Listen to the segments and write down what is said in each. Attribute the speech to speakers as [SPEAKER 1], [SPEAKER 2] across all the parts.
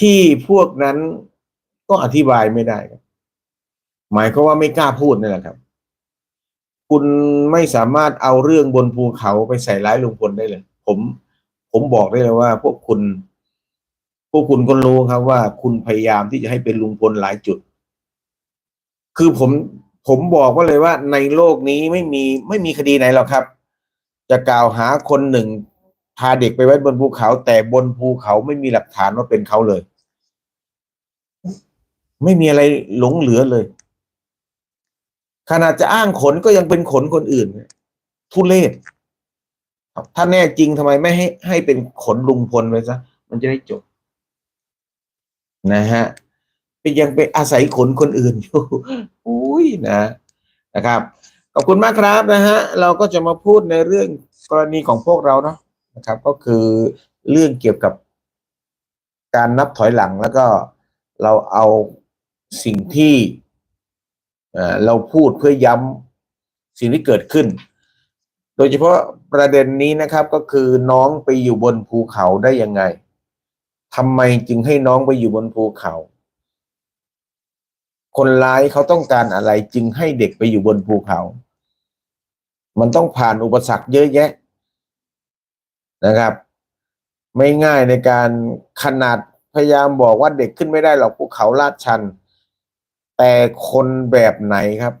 [SPEAKER 1] ที่พวกนั้นก็อธิบายไม่ได้ครับ หมายก็ว่าไม่กล้าพูดนั่แหละครับ คุณไม่สามารถเอาเรื่องบนภูเขาไปใส่ร้ายลุงพลได้เลย ผม ผมบอกได้เลยว่า พวกคุณ พวกคุณก็รู้ครับว่า คุณพยายามที่จะให้เป็นลุงพลหลายจุด คือผมผมบอกว่าเลยว่าในโลกนี้ไม่มีไม่มีคดีไหนหรอกครับ จะกล่าวหาคนหนึ่ง พาเด็กไปไว้บนภูเขา แต่บนภูเขาไม่มีหลักฐานว่าเป็นเขาเลย ไม่มีอะไรหลงเหลือเลย ขนาดจะอ้างขนก็ยังเป็นขนคนอื่นทุเลศถ้าแน่จริงทำไมไม่ให้ให้เป็นขนลุงพลไปซะมันจะได้จบ นะฮะเป็นยังไปอาศัยขนคนอื่นอยู่อุ้ยนะนะครับขอบคุณมากครับนะฮะ เราก็จะมาพูดในเรื่องกรณีของพวกเราเนาะ นะครับ ก็คือเรื่องเกี่ยวกับการนับถอยหลังแล้วก็เราเอาสิ่งที่เราพูดเพื่อย้ำสิ่งที่เกิดขึ้น โดยเฉพาะประเด็นนี้นะครับก็คือน้องไปอยู่บนภูเขาได้ยังไงทำไมจึงให้น้องไปอยู่บนภูเขา คนร้ายเขาต้องการอะไรจึงให้เด็กไปอยู่บนภูเขา มันต้องผ่านอุปสรรคเยอะแยะ นะครับ ไม่ง่ายในการขนาดพยายามบอกว่าเด็กขึ้นไม่ได้หรอกภูเขาลาดชัน แต่คนแบบไหนครับ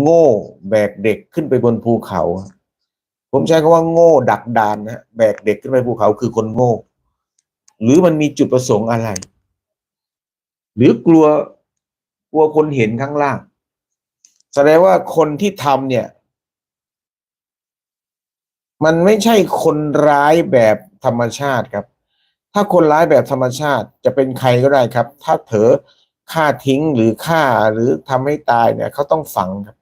[SPEAKER 1] โง่แบกเด็กขึ้นไปบนภูเขา ผมใช้คำว่าโง่ดักดานนะแบกเด็กขึ้นไปภูเขาคือคนโง่ หรือมันมีจุดประสงค์อะไร หรือกลัวกลัวคนเห็นข้างล่าง แสดงว่าคนที่ทำเนี่ย มันไม่ใช่คนร้ายแบบธรรมชาติครับ ถ้าคนร้ายแบบธรรมชาติจะเป็นใครก็ได้ครับ ถ้าเผลอฆ่าทิ้งหรือฆ่าหรือทำให้ตายเนี่ยเขาต้องฝังครับ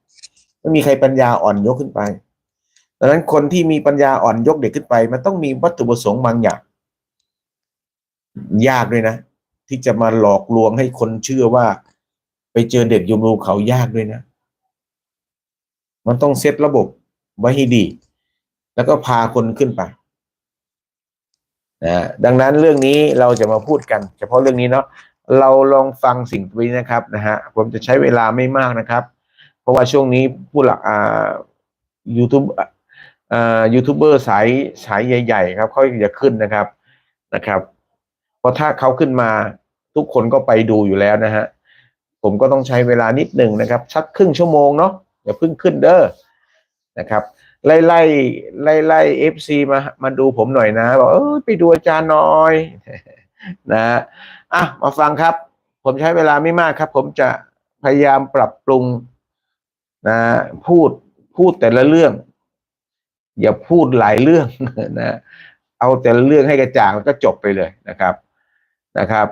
[SPEAKER 1] ไม่มีใครปัญญาอ่อนยกขึ้นไปดังนั้นคนที่มีปัญญาอ่อนยกเด็กขึ้นไป มันต้องมีวัตถุประสงค์บางอย่าง ยากด้วยนะ ที่จะมาหลอกลวงให้คนเชื่อว่า ไปเจอเด็กยมรูเขายากด้วยนะ มันต้องเซตระบบไว้ให้ดี แล้วก็พาคนขึ้นไปนะดังนั้นเรื่องนี้เราจะมาพูดกัน เฉพาะเรื่องนี้เนาะเราลองฟังสิ่งนี้นะครับนะฮะผมจะใช้เวลาไม่มากนะครับ เพราะว่าช่วงนี้ผู้หลักอ่ายูทูบอ่ายูทูบเบอร์สายสายใหญ่ ๆ ครับเขาจะขึ้นนะครับนะครับ เพราะถ้าเขาขึ้นมาทุกคนก็ไปดูอยู่แล้วนะฮะผมก็ต้องใช้เวลานิดหนึ่งนะครับ สักครึ่งชั่วโมงเนาะอย่าเพิ่งขึ้นเด้อนะครับ ไล่ไล่ไล่ไล่เอฟซีมามาดูผมหน่อยนะ บอกเออไปดูอาจารย์หน่อย นะอะมาฟังครับ ผมใช้เวลาไม่มากครับ ผมจะพยายามปรับปรุงนะพูดพูดแต่ละเรื่อง อย่าพูดหลายเรื่องนะเอาแต่ละเรื่องให้กระจ่างแล้วก็จบไปเลยนะครับนะครับ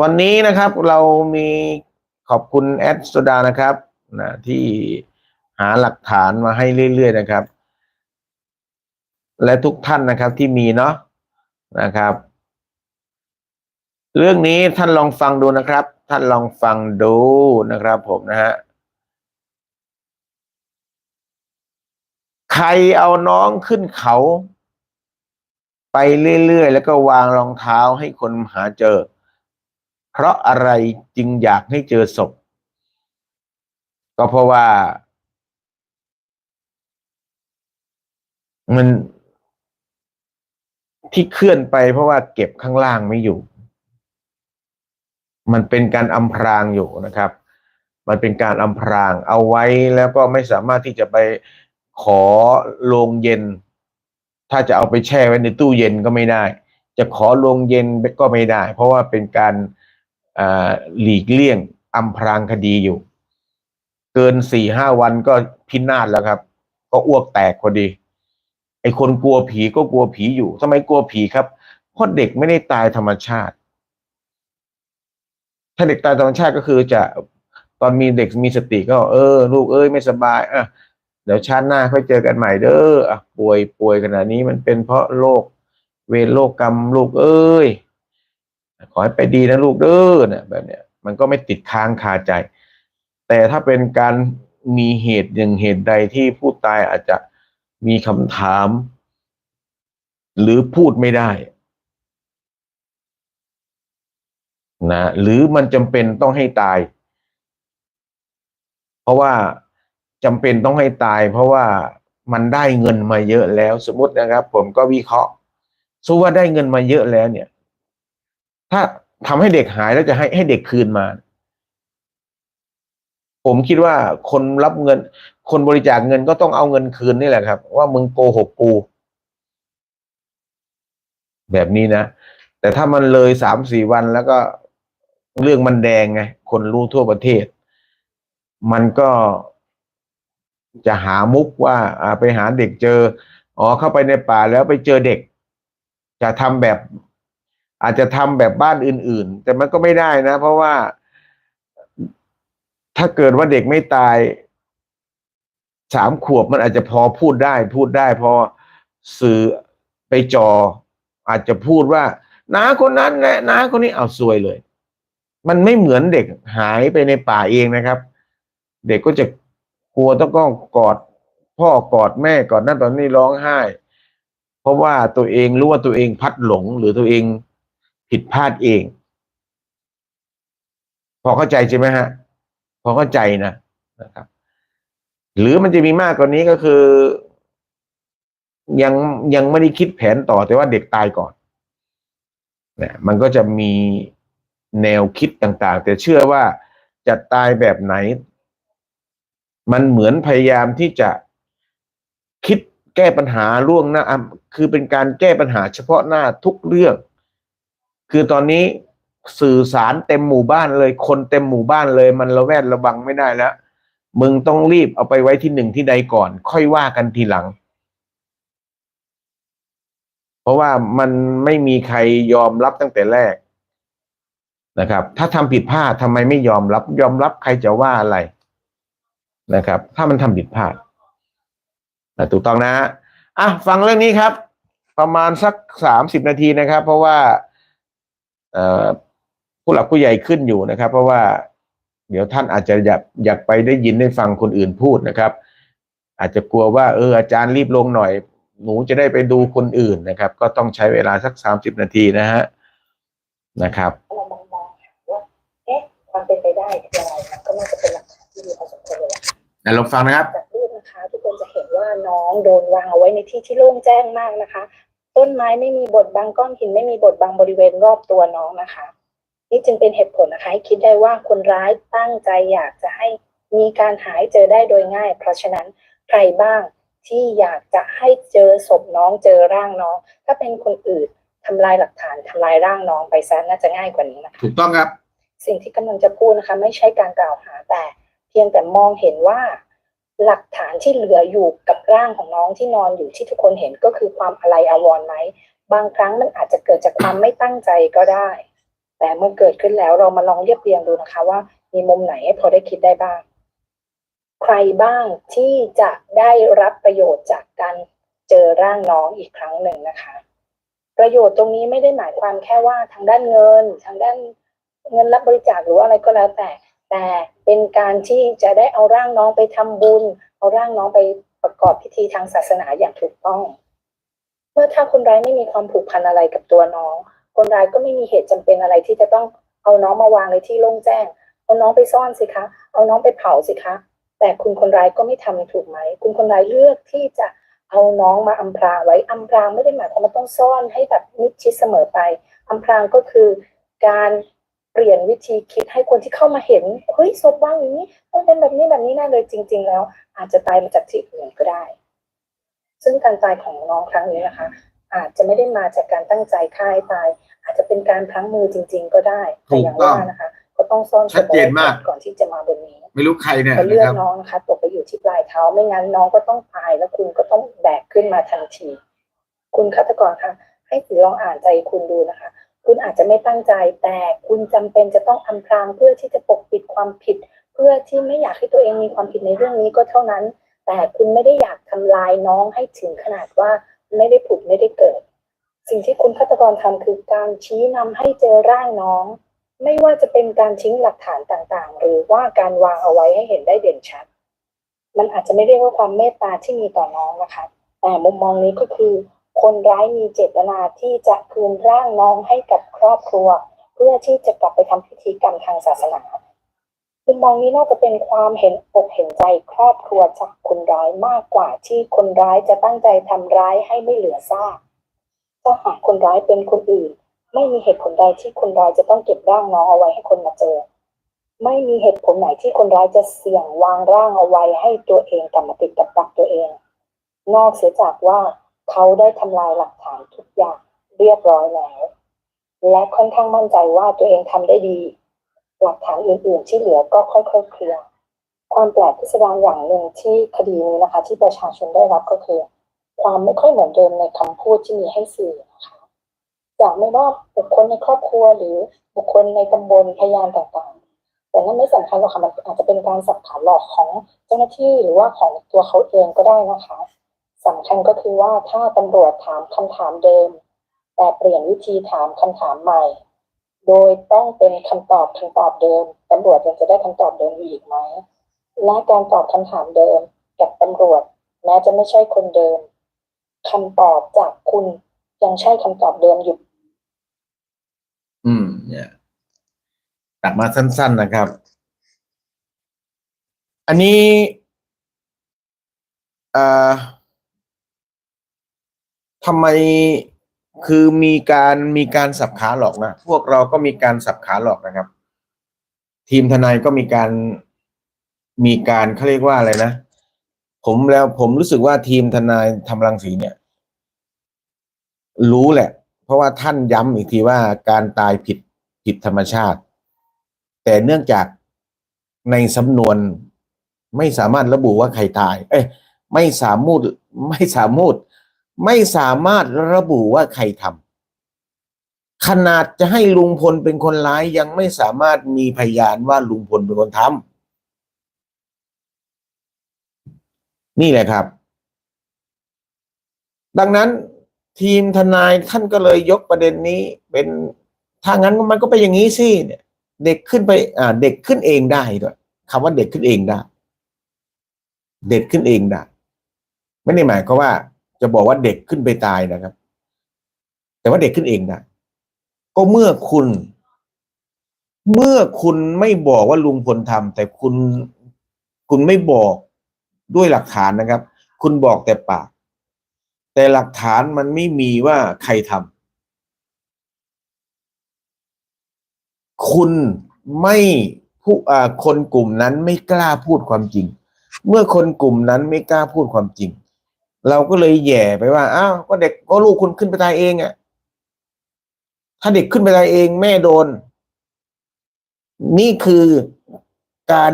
[SPEAKER 1] วันนี้นะครับเรามีขอบคุณแอดโซดานะครับ นะที่หาหลักฐานมาให้เรื่อยๆนะครับ และทุกท่านนะครับที่มีเนาะนะครับ เรื่องนี้ท่านลองฟังดูนะครับ ท่านลองฟังดูนะครับ ผมนะฮะใครเอาน้องขึ้นเขา ไปเรื่อยๆ แล้วก็วางรองเท้าให้คนหาเจอ เพราะอะไรจึงอยากให้เจอศพ ก็เพราะว่า มันที่เคลื่อนไปเพราะว่าเก็บข้างล่างไม่อยู่ มันเป็นการอำพรางอยู่นะครับ มันเป็นการอำพรางเอาไว้แล้วก็ไม่สามารถที่จะไปขอโรงเย็น ถ้าจะเอาไปแช่ไว้ในตู้เย็นก็ไม่ได้ จะขอโรงเย็นก็ไม่ได้ เพราะว่าเป็นการหลีกเลี่ยงอำพรางคดีอยู่ เกินสี่ห้าวันก็พินาศแล้วครับ ก็อ้วกแตกพอดี ไอคนกลัวผีก็กลัวผีอยู่ทำไมกลัวผีครับเพราะเด็กไม่ได้ตายธรรมชาติ ถ้าเด็กตายธรรมชาติก็คือจะตอนมีเด็กมีสติก็ เออ ลูกเอ้ยไม่สบายอะเดี๋ยวชาติหน้าค่อยเจอกันใหม่เด้ออะป่วยป่วยขนาดนี้มันเป็นเพราะโรคเวรโรคกรรมลูกเอ้ยขอให้ไปดีนะลูกเด้อเนี่ยแบบเนี้ยมันก็ไม่ติดค้างคาใจ แต่ถ้าเป็นการมีเหตุอย่างเหตุใดที่ผู้ตายอาจจะมีคำถาม หรือพูดไม่ได้นะหรือมันจำเป็นต้องให้ตาย เพราะว่าจำเป็นต้องให้ตาย เพราะว่ามันได้เงินมาเยอะแล้ว สมมตินะครับ ผมก็วิเคราะห์สมมว่าได้เงินมาเยอะแล้วเนี่ย ถ้าทำให้เด็กหายแล้วจะให้ให้เด็กคืนมา ผมคิดว่าคนรับเงิน คนบริจาคเงินก็ต้องเอาเงินคืนนี่แหละครับ ว่ามึงโกหกกู แบบนี้นะ แต่ถ้ามันเลยสามสี่วันแล้วก็เรื่องมันแดงไง คนรู้ทั่วประเทศ มันก็จะหามุกว่าอ่าไปหาเด็กเจอ อ๋อเข้าไปในป่าแล้วไปเจอเด็ก จะทำแบบ อาจจะทำแบบบ้านอื่น ๆ แต่มันก็ไม่ได้นะ เพราะว่า ถ้าเกิดว่าเด็กไม่ตายสามขวบมันอาจจะพอพูดได้พูดได้พอสื่อไปจอ อาจจะพูดว่าน้าคนนั้นแหละน้าคนนี้เอาซวยเลย มันไม่เหมือนเด็กหายไปในป่าเองนะครับ เด็กก็จะกลัวต้องก็กอด พ่อกอดแม่กอดนั่นตอนนี้ร้องไห้ เพราะว่าตัวเองรู้ว่าตัวเองพัดหลงหรือตัวเองผิดพลาดเอง พอเข้าใจใช่ไหมฮะ พอเข้าใจนะนะครับ หรือมันจะมีมากกว่านี้ก็คือ ยังยังไม่ได้คิดแผนต่อแต่ว่าเด็กตายก่อนเนี่ยมันก็จะมีแนวคิดต่างๆ แต่เชื่อว่าจะตายแบบไหน มันเหมือนพยายามที่จะคิดแก้ปัญหาล่วงหน้า คือเป็นการแก้ปัญหาเฉพาะหน้าทุกเรื่อง คือตอนนี้ สื่อสารเต็มหมู่บ้านเลย คนเต็มหมู่บ้านเลย มันระแวดระวังไม่ได้แล้ว มึงต้องรีบเอาไปไว้ที่หนึ่งที่ใดก่อน ค่อยว่ากันทีหลัง เพราะว่ามันไม่มีใครยอมรับตั้งแต่แรกนะครับ ถ้าทำผิดพลาดทำไมไม่ยอมรับ ยอมรับใครจะว่าอะไรนะครับ ถ้ามันทำผิดพลาดถูกต้องนะฮะอะฟังเรื่องนี้ครับ ประมาณสักสามสิบนาทีนะครับ เพราะว่า เอ่อ ผู้หลักผู้ใหญ่ขึ้นอยู่นะครับ เพราะว่าเดี๋ยวท่านอาจจะอยากอยากไปได้ยินได้ฟังคนอื่นพูดนะครับ อาจจะกลัวว่าเอออาจารย์รีบลงหน่อย หนูจะได้ไปดูคนอื่นนะครับ ก็ต้องใช้เวลาสักสามสิบนาทีนะฮะนะครับ
[SPEAKER 2] เรามองมองหาว่าเอ๊ะความเป็นไปได้คืออะไรมันก็น่าจะเป็นหลักฐานที่ดีพอสมควรเลยนะคะ
[SPEAKER 1] แต่ลองฟังนะครับ
[SPEAKER 2] จากรูปนะคะทุกคนจะเห็นว่าน้องโดนวางเอาไว้ในที่ที่โล่งแจ้งมากนะคะ ต้นไม้ไม่มีบทบังก้อนหินไม่มีบทบังบริเวณรอบตัวน้องนะคะ นี่จึงเป็นเหตุผลนะคะให้คิดได้ว่าคนร้ายตั้งใจอยากจะให้มีการหายเจอได้โดยง่าย เพราะฉะนั้นใครบ้างที่อยากจะให้เจอศพน้องเจอร่างน้อง ถ้าเป็นคนอื่นทำลายหลักฐานทำลายร่างน้องไปซะน่าจะง่ายกว่านี้นะคะ
[SPEAKER 1] ถูกต้องครับ
[SPEAKER 2] สิ่งที่กำลังจะพูดนะคะ ไม่ใช่การกล่าวหาแต่ เพียงแต่มองเห็นว่า หลักฐานที่เหลืออยู่กับร่างของน้องที่นอนอยู่ที่ทุกคนเห็นก็คือความอะไรอาวรณ์ไหมบางครั้งมันอาจจะเกิดจากความไม่ตั้งใจก็ได้ แต่เมื่อเกิดขึ้นแล้วเรามาลองเรียบเรียงดูนะคะ ว่ามีมุมไหนให้พอได้คิดได้บ้าง ใครบ้างที่จะได้รับประโยชน์จากการเจอร่างน้องอีกครั้งหนึ่งนะคะ ประโยชน์ตรงนี้ไม่ได้หมายความแค่ว่าทางด้านเงิน ทางด้านเงินรับบริจาคหรือว่าอะไรก็แล้วแต่ แต่เป็นการที่จะได้เอาร่างน้องไปทำบุญ เอาร่างน้องไปประกอบพิธีทางศาสนาอย่างถูกต้อง เมื่อถ้าคนร้ายไม่มีความผูกพันอะไรกับตัวน้อง คนร้ายก็ไม่มีเหตุจำเป็นอะไรที่จะต้องเอาน้องมาวางในที่โล่งแจ้ง เอาน้องไปซ่อนสิคะ เอาน้องไปเผาสิคะ แต่คุณคนร้ายก็ไม่ทำถูกไหม คุณคนร้ายเลือกที่จะเอาน้องมาอำพรางไว้อำพรางไม่ได้หมายความว่าต้องซ่อนให้แบบมิดชิดเสมอไปอำพรางก็คือการเปลี่ยนวิธีคิดให้คนที่เข้ามาเห็นเฮ้ยศพวางอย่างนี้ต้องเป็นแบบนี้แบบนี้แน่เลยจริง ๆ แล้ว อาจจะตายมาจากที่อื่นก็ได้ ซึ่งการตายของน้องครั้งนี้นะคะ อาจจะไม่ได้มาจากการตั้งใจฆ่าให้ตาย อาจจะเป็นการพลั้งมือจริง ๆ ก็ได้แต่อย่างว่านะคะ ก็ต้องซ่อนศพ
[SPEAKER 1] ชัดเจนมาก
[SPEAKER 2] ไว้ก่อนที่จะมาบนนี้
[SPEAKER 1] ไม่รู้ใครเนี่ย
[SPEAKER 2] เขาเลื
[SPEAKER 1] นะ
[SPEAKER 2] อ
[SPEAKER 1] ค
[SPEAKER 2] ด
[SPEAKER 1] รับ
[SPEAKER 2] น้องนะคะตกไปอยู่ที่ปลายเท้าไม่งั้นน้องก็ต้องตายแล้วคุณก็ต้องแบกขึ้นมาทันที คุณฆาตกรคะให้ถือลองอ่านใจคุณดูนะคะ คุณอาจจะไม่ตั้งใจแต่คุณจำเป็นจะต้องอำพรางเพื่อที่จะปกปิดความผิด เพื่อที่ไม่อยากให้ตัวเองมีความผิดในเรื่องนี้ก็เท่านั้น แต่คุณไม่ได้อยากทำลายน้องให้ถึงขนาดว่า ไม่ได้ผุดไม่ได้เกิด สิ่งที่คุณฆาตกรทำคือการชี้นำให้เจอร่างน้อง ไม่ว่าจะเป็นการทิ้งหลักฐานต่างๆ หรือว่าการวางเอาไว้ให้เห็นได้เด่นชัด มันอาจจะไม่เรียกว่าความเมตตาที่มีต่อน้องนะคะ แต่มุมมองนี้ก็คือ คนร้ายมีเจตนาที่จะคืนร่างน้องให้กับครอบครัว เพื่อที่จะกลับไปทำพิธีกรรมทางศาสนา มุมมองนี้น่าจะเป็นความเห็นอกเห็นใจครอบครัวจากคนร้ายมากกว่าที่คนร้ายจะตั้งใจทำร้ายให้ไม่เหลือซากถ้าหากคนร้ายเป็นคนอื่น ไม่มีเหตุผลใดที่คนร้ายจะต้องเก็บร่างน้องเอาไว้ให้คนมาเจอ ไม่มีเหตุผลไหนที่คนร้ายจะเสี่ยงวางร่างเอาไว้ให้ตัวเองกลับมาติดกับดักตัวเอง นอกเสียจากว่าเขาได้ทำลายหลักฐานทุกอย่างเรียบร้อยแล้ว และค่อนข้างมั่นใจว่าตัวเองทำได้ดี หลักฐานอื่นๆที่เหลือก็ค่อยๆเคลียร์ความแปลกพิสดารอย่างหนึ่งที่คดีนี้นะคะ ที่ประชาชนได้รับก็คือ ความไม่ค่อยเหมือนเดิมในคำพูดที่มีให้สื่อนะคะจากไม่ว่าบุคคลในครอบครัวหรือบุคคลในตำบลพยานต่างๆ แต่นั่นไม่สำคัญหรอกค่ะมันอาจจะเป็นการสับขาหลอกของเจ้าหน้าที่หรือว่าของตัวเขาเองก็ได้นะคะสำคัญก็คือว่าถ้าตำรวจถามคำถามเดิม แต่เปลี่ยนวิธีถามคำถามใหม่ โดยต้องเป็นคำตอบคำตอบเดิมตำรวจยังจะได้คำตอบเดิมอยู่อีกไหมและการตอบคำถามเดิมกับตำรวจแม้จะไม่ใช่คนเดิมคำตอบจากคุณยังใช่คำตอบเดิมอยู่
[SPEAKER 1] อืม เนี่ยตัดมาสั้น ๆนะครับ อันนี้เอ่อทำไม คือมีการมีการสับขาหลอกนะพวกเราก็มีการสับขาหลอกนะครับ ทีมทนายก็มีการมีการเขาเรียกว่าอะไรนะผมแล้วผมรู้สึกว่าทีมทนายทำรังสีเนี่ย รู้แหละ เพราะว่าท่านย้ำอีกทีว่าการตายผิดผิดธรรมชาติ แต่เนื่องจากในสำนวนไม่สามารถระบุว่าใครตาย เอ้ยไม่สามารถไม่สามารถ ไม่สามารถระบุว่าใครทำขนาดจะให้ลุงพลเป็นคนร้ายยังไม่สามารถมีพยานว่าลุงพลเป็นคนทำนี่แหละครับ ดังนั้นทีมทนายท่านก็เลยยกประเด็นนี้เป็นถ้างั้นมันก็เป็นอย่างนี้สิเนี่ยเด็กขึ้นไปอ่าเด็กขึ้นเองได้ด้วยคำว่าเด็กขึ้นเองได้ เด็กขึ้นเองได้ ไม่ได้หมายความว่า จะบอกว่าเด็กขึ้นไปตายนะครับ แต่ว่าเด็กขึ้นเองได้ก็เมื่อคุณ เมื่อคุณไม่บอกว่าลุงพลทำแต่คุณคุณไม่บอกด้วยหลักฐานนะครับ คุณบอกแต่ปาก แต่หลักฐานมันไม่มีว่าใครทำคุณไม่ผู้อ่าคนกลุ่มนั้นไม่กล้าพูดความจริง เมื่อคนกลุ่มนั้นไม่กล้าพูดความจริง เราก็เลยแย่ไปว่าอ้าวก็เด็กก็ลูกคุณขึ้นไปตายเองอะ่ะ ถ้าเด็กขึ้นไปตายเอง แม่โดน นี่คือการ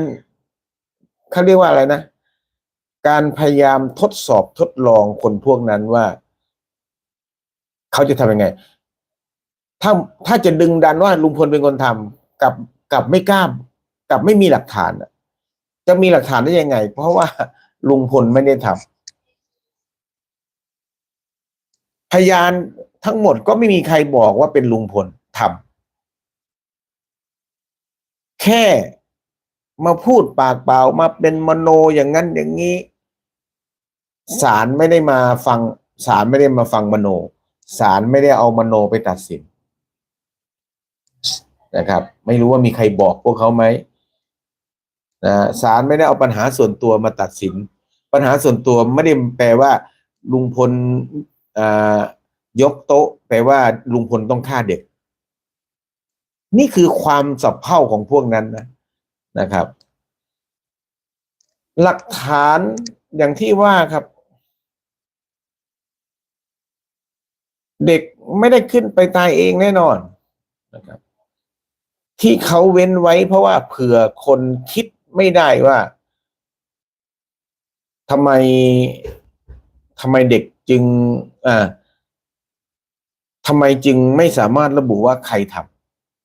[SPEAKER 1] เขาเรียกว่าอะไรนะ การพยายามทดสอบทดลองคนพวกนั้นว่า เขาจะทำยังไง ถ้าถ้าจะดึงดันว่าลุงพลเป็นคนทำกับกับไม่กล้ากับไม่มีหลักฐานจะมีหลักฐานได้ยังไง เพราะว่าลุงพลไม่ได้ทำ พยานทั้งหมดก็ไม่มีใครบอกว่าเป็นลุงพลทำแค่มาพูดปากเปล่ามาเป็นมโนอย่างนั้นอย่างนี้ศาลไม่ได้มาฟังศาลไม่ได้มาฟังมโนศาลไม่ได้เอามโนไปตัดสินนะครับ ไม่รู้ว่ามีใครบอกพวกเขาไหมนะศาลไม่ได้เอาปัญหาส่วนตัวมาตัดสิน ปัญหาส่วนตัวไม่ได้แปลว่าลุงพล ยกโต๊ะแปลว่าลุงพลต้องฆ่าเด็ก นี่คือความสับเพ่าของพวกนั้นนะนะครับ หลักฐานอย่างที่ว่าครับ เด็กไม่ได้ขึ้นไปตายเองแน่นอนนะครับ ที่เขาเว้นไว้เพราะว่าเผื่อคนคิดไม่ได้ว่าทำไมทำไมเด็ก จึงอ่าทำไมจึงไม่สามารถระบุว่าใครท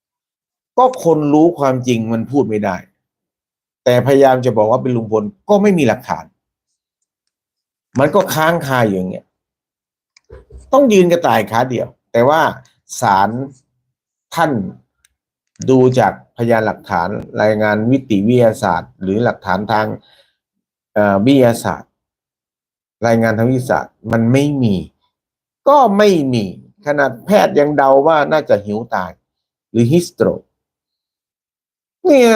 [SPEAKER 1] ำก็คนรู้ความจริงมันพูดไม่ได้ แต่พยายามจะบอกว่าเป็นลุงพลก็ไม่มีหลักฐาน มันก็ค้างคาอยู่อย่างเงี้ยต้องยืนกระต่ายขาเดียว แต่ว่าศาลท่านดูจากพยานหลักฐานรายงานวิติวิทยาศาสตร์ หรือหลักฐานทางอ่อวิทยาศาสตร์ รายงานทางวิทยาศาสตร์มันไม่มี ก็ไม่มีขนาดแพทย์ยังเดาว่าน่าจะหิวตาย หรือ histro เนี่ย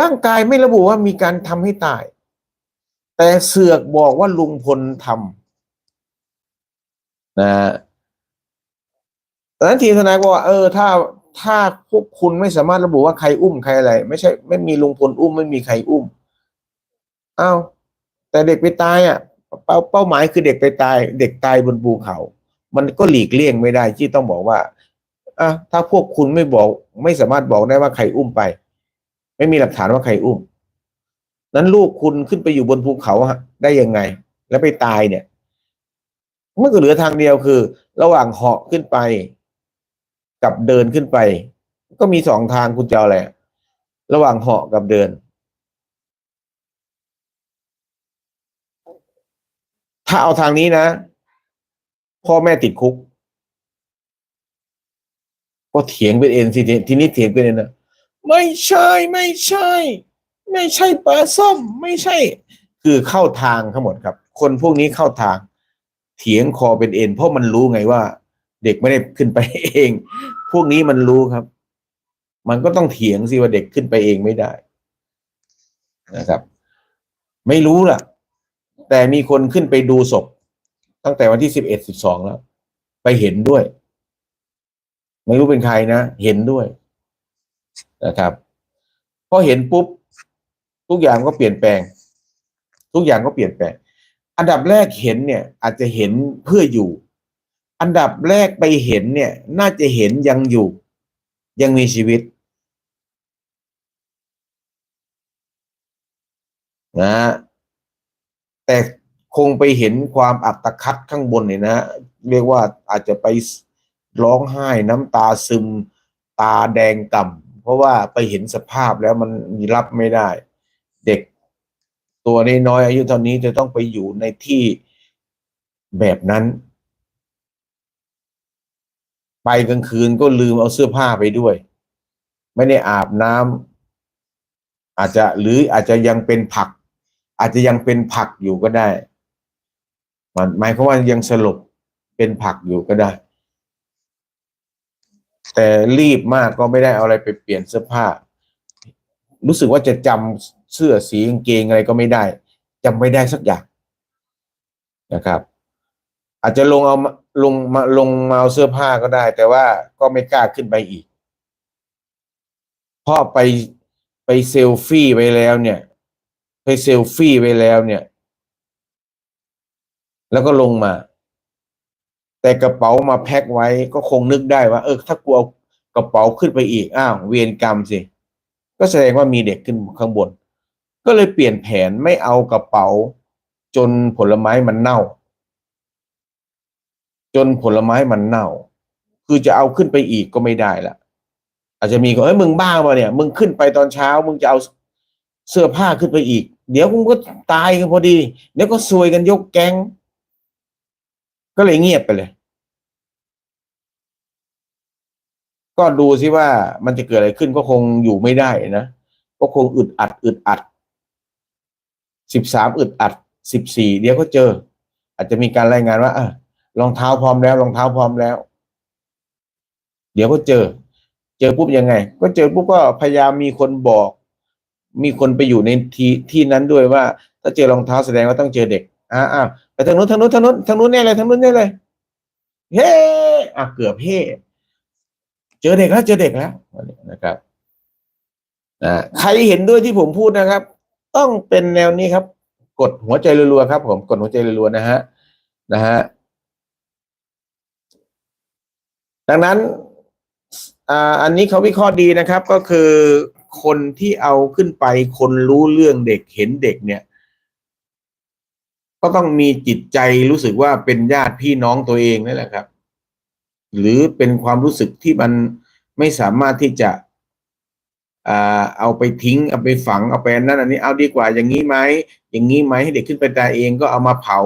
[SPEAKER 1] ร่างกายไม่ระบุว่ามีการทำให้ตาย แต่เสือกบอกว่าลุงพลทำนะฮะดังนั้นทีมทนายบอกว่าเออถ้าถ้าพวกคุณไม่สามารถระบุว่าใครอุ้มใครอะไร ไม่ใช่ ไม่มีลุงพลอุ้มไม่มีใครอุ้ม อ้าว แต่เด็กไปตายอะเป้าเป้าหมายคือเด็กไปตาย เด็กตายบนภูเขา มันก็หลีกเลี่ยงไม่ได้ที่ต้องบอกว่าอะถ้าพวกคุณไม่บอก ไม่สามารถบอกได้ว่าใครอุ้มไป ไม่มีหลักฐานว่าใครอุ้ม นั้นลูกคุณขึ้นไปอยู่บนภูเขาได้ยังไง แล้วไปตายเนี่ยมันก็เหลือทางเดียวคือ ระหว่างเหาะขึ้นไป กับเดินขึ้นไป ก็มีสองทางคุณจะเอาอะไรระหว่างเหาะกับเดิน ถ้าเอาทางนี้นะ พ่อแม่ติดคุก ก็เถียงเป็นเอ็นสิทีนี้เถียงเป็นเอ็นนะไม่ใช่ไม่ใช่ ไม่ใช่ปลาส้ม ไม่ใช่ คือเข้าทางทั้งหมดครับ คนพวกนี้เข้าทาง เถียงคอเป็นเอ็นเพราะมันรู้ไงว่า เด็กไม่ได้ขึ้นไปเอง พวกนี้มันรู้ครับ มันก็ต้องเถียงสิว่าเด็กขึ้นไปเองไม่ได้นะครับ ไม่รู้ล่ะ แต่มีคนขึ้นไปดูศพ ตั้งแต่วันที่สิบเอ็ดสิบสองแล้ว ไปเห็นด้วย ไม่รู้เป็นใครนะ เห็นด้วยนะครับพอเห็นปุ๊บ ทุกอย่างก็เปลี่ยนแปลง ทุกอย่างก็เปลี่ยนแปลง อันดับแรกเห็นเนี่ย อาจจะเห็นเพื่ออยู่ อันดับแรกไปเห็นเนี่ย น่าจะเห็นยังอยู่ ยังมีชีวิตนะ แต่คงไปเห็นความอัตคัดข้างบนเนี่ยนะเรียกว่าอาจจะไปร้องไห้น้ำตาซึมตาแดงก่ำเพราะว่าไปเห็นสภาพแล้วมันรับไม่ได้ เด็กตัวน้อยอายุเท่านี้จะต้องไปอยู่ในที่แบบนั้น ไปกลางคืนก็ลืมเอาเสื้อผ้าไปด้วย ไม่ได้อาบน้ำอาจจะหรืออาจจะยังเป็นผัก อาจจะยังเป็นผักอยู่ก็ได้มันหมายความว่ายังสลบเป็นผักอยู่ก็ได้ แต่รีบมากก็ไม่ได้เอาอะไรไปเปลี่ยนเสื้อผ้า รู้สึกว่าจะจำเสื้อสีกางเกงอะไรก็ไม่ได้จำไม่ได้สักอย่างนะครับ อาจจะลงเอาลงมาลงมาเอาเสื้อผ้าก็ได้ แต่ว่าก็ไม่กล้าขึ้นไปอีกพราะไปไปเซลฟี่ไปแล้วเนี่ย ไปเซลฟี่ไปแล้วเนี่ย แล้วก็ลงมา แต่กระเป๋ามาแพ็คไว้ก็คงนึกได้ว่า เออ ถ้ากลัวกระเป๋าขึ้นไปอีกอ้าวเวรกรรมสิ ก็แสดงว่ามีเด็กขึ้นข้างบน ก็เลยเปลี่ยนแผนไม่เอากระเป๋า จนผลไม้มันเน่า จนผลไม้มันเน่า คือจะเอาขึ้นไปอีกก็ไม่ได้ละอาจจะมีคนเอ้ยมึงบ้าป่ะเนี่ย มึงขึ้นไปตอนเช้า มึงจะเอาเสื้อผ้าขึ้นไปอีก เดี๋ยวมึงก็ตายกันพอดี เดี๋ยวก็ซวยกันยกแก๊ง ก็เลยเงียบไปเลย ก็ดูซิว่ามันจะเกิดอะไรขึ้นก็คงอยู่ไม่ได้นะ ก็คงอึดอัด อึดอัดสิบสามอึดอัดสิบสี่เดี๋ยวก็เจอ อาจจะมีการรายงานว่าอะรองเท้าพร้อมแล้วรองเท้าพร้อมแล้ว เดี๋ยวก็เจอ เจอปุ๊บยังไง ก็เจอปุ๊บก็พยายามมีคนบอก มีคนไปอยู่ในที่ที่นั้นด้วยว่า ถ้าเจอรองเท้าแสดงว่าต้องเจอเด็กอ่าอ่าไปทางนู้นทางนู้นทางนู้นทางนู้นแน่เลยทางนู้นแน่เลยเฮ้อะเกือบเฮ้เจอเด็กแล้วเจอเด็กแล้วนะครับอ่าใครเห็นด้วยที่ผมพูดนะครับ ต้องเป็นแนวนี้ครับ กดหัวใจรัวๆครับ ผมกดหัวใจรัวๆนะฮะนะฮะดังนั้นอ่าอันนี้เขาวิเคราะห์ดีนะครับ ก็คือ คนที่เอาขึ้นไป คนรู้เรื่องเด็กเห็นเด็กเนี่ย ก็ต้องมีจิตใจรู้สึกว่าเป็นญาติพี่น้องตัวเองนั่นแหละครับ หรือเป็นความรู้สึกที่มันไม่สามารถที่จะเอาไปทิ้ง เอาไปฝังเอาไปนนั้นอันนี้เอาดีกว่าอย่างนี้ไหมอย่างนี้ไหมให้เด็กขึ้นไปตายเองก็เอามาเผา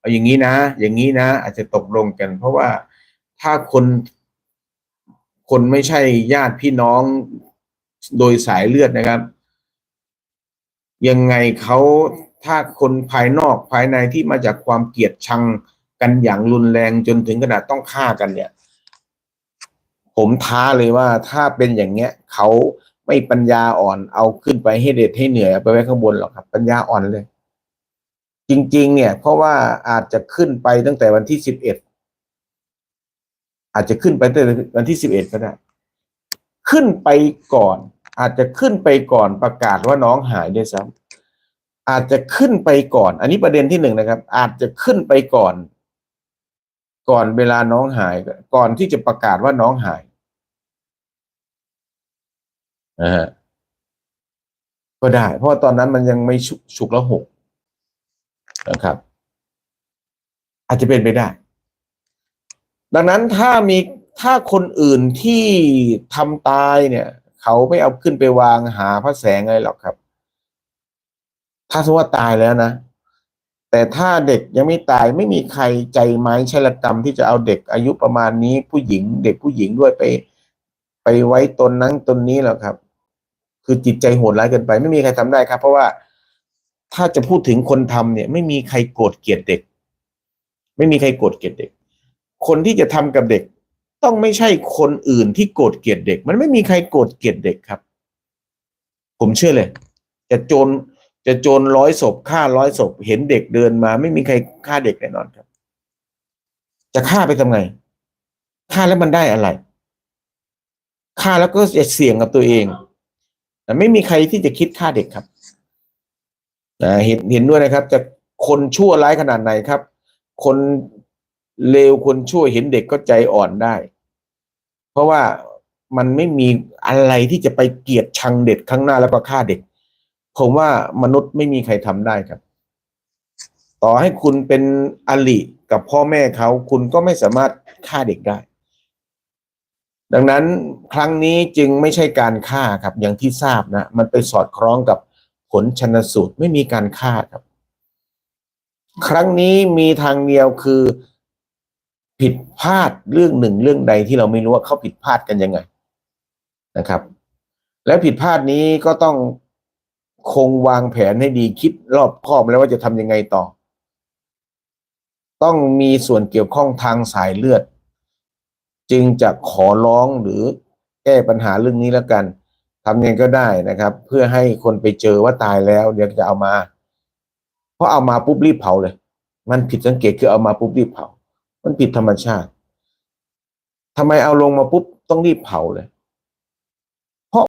[SPEAKER 1] เอาอย่างนี้นะ อย่างนี้นะ อาจจะตกลงกัน เพราะว่าถ้าคนคนไม่ใช่ญาติพี่น้อง โดยสายเลือดนะครับ ยังไงเขาถ้าคนภายนอกภายในที่มาจากความเกลียดชังกันอย่างรุนแรงจนถึงขนาดต้องฆ่ากันเนี่ย ผมท้าเลยว่าถ้าเป็นอย่างเงี้ยเขาไม่ปัญญาอ่อนเอาขึ้นไปให้เด็ดให้เหนื่อยไปไว้ข้างบนหรอกครับ ปัญญาอ่อนเลย จริง ๆ เนี่ย เพราะว่าอาจจะขึ้นไปตั้งแต่วันที่สิบเอ็ดอาจจะขึ้นไปตั้งแต่วันที่สิบเอ็ดก็ได้ ขึ้นไปก่อน อาจจะขึ้นไปก่อนประกาศว่าน้องหายด้วยซ้ำอาจจะขึ้นไปก่อน อันนี้ประเด็นที่หนึ่งนะครับ อาจจะขึ้นไปก่อน ก่อนเวลาน้องหาย ก่อนที่จะประกาศว่าน้องหายนะฮะก็ได้ เพราะว่าตอนนั้นมันยังไม่ฉุกฉุกละหกนะครับ อาจจะเป็นไปได้ ดังนั้นถ้ามีถ้าคนอื่นที่ทำตายเนี่ย เขาไม่เอาขึ้นไปวางหาพระแสงอะไรหรอกครับ ถ้าสมมติว่าตายแล้วนะ แต่ถ้าเด็กยังไม่ตายไม่มีใครใจไม้ชลกรรมที่จะเอาเด็กอายุประมาณนี้ ผู้หญิง เด็กผู้หญิงด้วยไป ไปไว้ตนนั้นตนนี้หรอกครับ คือจิตใจโหดร้ายเกินไป ไม่มีใครทำได้ครับ เพราะว่าถ้าจะพูดถึงคนทำเนี่ย ไม่มีใครโกรธเกลียดเด็ก ไม่มีใครโกรธเกลียดเด็ก คนที่จะทำกับเด็ก ต้องไม่ใช่คนอื่นที่โกรธเกลียดเด็ก มันไม่มีใครโกรธเกลียดเด็กครับ ผมเชื่อเลย จะโจรจะโจรร้อยศพฆ่าร้อยศพเห็นเด็กเดินมา ไม่มีใครฆ่าเด็กแน่นอนครับ จะฆ่าไปทำไงฆ่าแล้วมันได้อะไรฆ่าแล้วก็จะเสี่ยงกับตัวเองแต่ไม่มีใครที่จะคิดฆ่าเด็กครับเห็นเห็นด้วยนะครับ จะคนชั่วร้ายขนาดไหนครับ คนเลวคนชั่วเห็นเด็กก็ใจอ่อนได้ เพราะว่ามันไม่มีอะไรที่จะไปเกียดชังเด็กข้างหน้าแล้วก็ฆ่าเด็ก ผมว่ามนุษย์ไม่มีใครทำได้ครับ ต่อให้คุณเป็นอลิกับพ่อแม่เขาคุณก็ไม่สามารถฆ่าเด็กได้ ดังนั้นครั้งนี้จึงไม่ใช่การฆ่าครับ อย่างที่ทราบนะ มันไปสอดคล้องกับผลชนสูตรไม่มีการฆ่าครับ ครั้งนี้มีทางเดียวคือ ผิดพลาดเรื่องหนึ่งเรื่องใดที่เราไม่รู้ว่าเขาผิดพลาดกันยังไงนะครับ และผิดพลาดนี้ก็ต้องคงวางแผนให้ดีคิดรอบคอบแล้วว่าจะทำยังไงต่อ ต้องมีส่วนเกี่ยวข้องทางสายเลือด จึงจะขอร้องหรือแก้ปัญหาเรื่องนี้แล้วกันทำยังไงก็ได้นะครับ เพื่อให้คนไปเจอว่าตายแล้ว เดี๋ยวจะเอามาเพราะเอามาปุ๊บรีบเผาเลย มันผิดสังเกตคือเอามาปุ๊บรีบเผา มันผิดธรรมชาติทำไมเอาลงมาปุ๊บต้องรีบเผาเลย